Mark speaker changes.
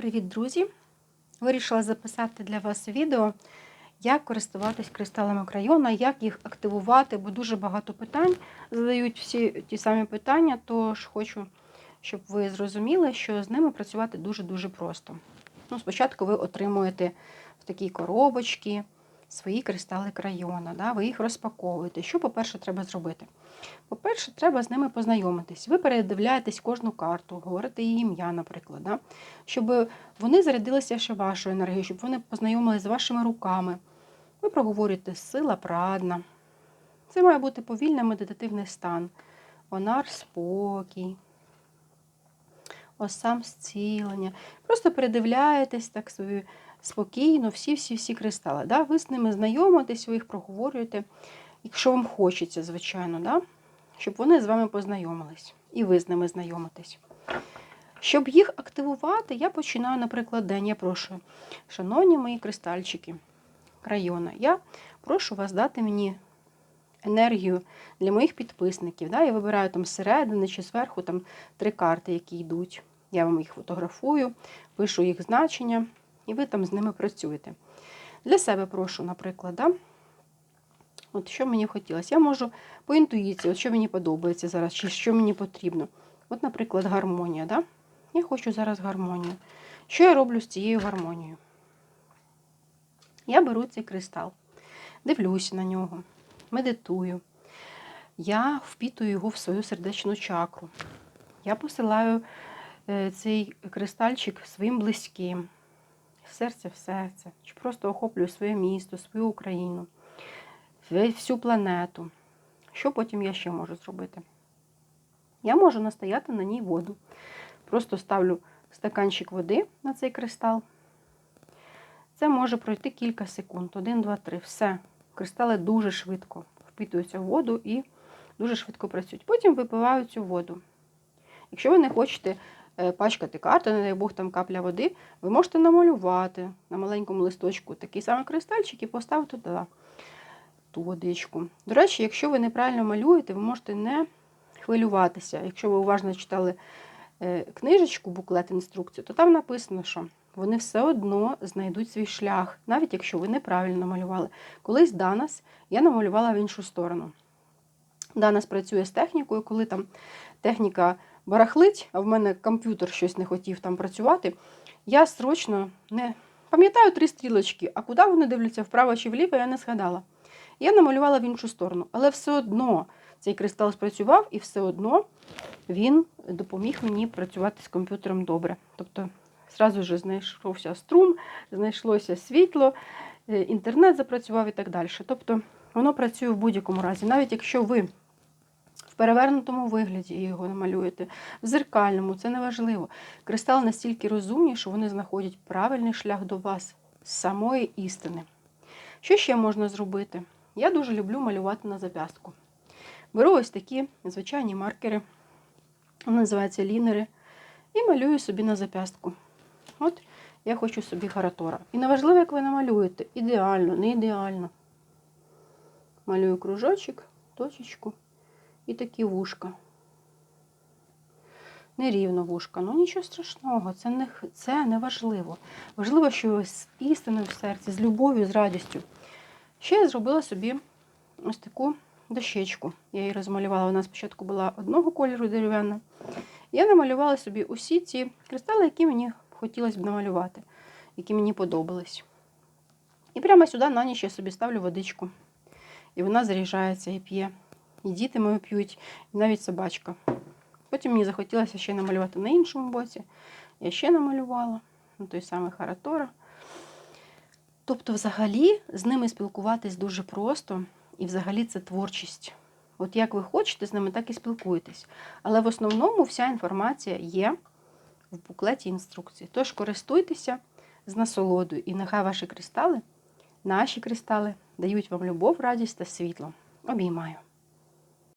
Speaker 1: Привіт, друзі! Вирішила записати для вас відео, як користуватись кристалами крайона, як їх активувати, бо дуже багато питань задають всі ті самі питання, тож хочу, щоб ви зрозуміли, що з ними працювати дуже-дуже просто. Ну, Спочатку ви отримуєте в такій коробочці свої кристали крайона, да? ви їх розпаковуєте. Що, по-перше, треба зробити? По-перше, треба з ними познайомитись. Ви передивляєтесь кожну карту, говорите її ім'я, наприклад, да? щоб вони зарядилися ще вашою енергією, щоб вони познайомилися з вашими руками. Ви проговорюєте сила прадна. Це має бути повільний медитативний стан. Онар спокій. Осам зцілення. Просто передивляєтесь так собі спокійно, всі-всі-всі кристали. Да? Ви з ними знайомитесь, ви їх проговорюєте, якщо вам хочеться, звичайно, да? щоб вони з вами познайомились. І ви з ними знайомитесь. Щоб їх активувати, я починаю, наприклад, день. Я прошу, шановні мої кристальчики району, я прошу вас дати мені енергію для моїх підписників. Да? Я вибираю там зсередини чи зверху там три карти, які йдуть. Я вам їх фотографую, пишу їх значення, і ви там з ними працюєте. Для себе прошу, наприклад, да? от що мені хотілося. Я можу по інтуїції, от що мені подобається зараз, чи що мені потрібно. От, наприклад, гармонія. Да? Я хочу зараз гармонію. Що я роблю з цією гармонією? Я беру цей кристал, дивлюся на нього, медитую. Я впітую його в свою сердечну чакру. Я посилаю цей кристальчик своїм близьким, серце в серце, чи просто охоплюю своє місто, свою Україну, всю планету. Що потім я ще можу зробити? Я можу настояти на ній воду. Просто ставлю стаканчик води на цей кристал. Це може пройти кілька секунд. Один, два, три. Все. Кристали дуже швидко впитуються в воду і дуже швидко працюють. Потім випиваю цю воду. Якщо ви не хочете пачкати карти, не дай Бог там капля води, ви можете намалювати на маленькому листочку такий самий кристальчик і поставити туди ту водичку. До речі, якщо ви неправильно малюєте, ви можете не хвилюватися. Якщо ви уважно читали книжечку, буклет, інструкцію, то там написано, що вони все одно знайдуть свій шлях, навіть якщо ви неправильно малювали. Колись Данас я намалювала в іншу сторону. Данас працює з технікою, коли там техніка барахлить, а в мене комп'ютер щось не хотів там працювати, я срочно не пам'ятаю три стрілочки, а куди вони дивляться, вправо чи вліво, я не згадала. Я намалювала в іншу сторону, але все одно цей кристал спрацював і все одно він допоміг мені працювати з комп'ютером добре. Тобто, зразу ж знайшовся струм, знайшлося світло, інтернет запрацював і так далі. Тобто, воно працює в будь-якому разі, навіть якщо ви перевернутому вигляді його намалюєте, в зеркальному, це не важливо. Кристали настільки розумні, що вони знаходять правильний шлях до вас самої істини. Що ще можна зробити? Я дуже люблю малювати на зап'ястку. Беру ось такі звичайні маркери, вони називаються лінери, і малюю собі на зап'ястку. От я хочу собі гаратора. І неважливо, як ви намалюєте, ідеально, не ідеально. Малюю кружочок, точечку і такі вушка. Нерівно вушка, ну нічого страшного, це не це не важливо. Важливо, що з істиною в серці, з любов'ю, з радістю. Ще я зробила собі ось таку дощечку. Я її розмалювала. Вона спочатку була одного кольору дерев'яна. Я намалювала собі усі ці кристали, які мені хотілося б намалювати, які мені подобались. І прямо сюди на ніч я собі ставлю водичку. І вона заряджається і п'є. І діти мої п'ють, і навіть собачка. Потім мені захотілося ще намалювати на іншому боці. Я ще намалювала на той самий Харатора. Тобто, взагалі, з ними спілкуватись дуже просто, і взагалі це творчість. От як ви хочете, з ними так і спілкуєтесь. Але в основному вся інформація є в буклеті інструкції. Тож користуйтеся з насолодою, і нехай ваші кристали, наші кристали, дають вам любов, радість та світло. Обіймаю.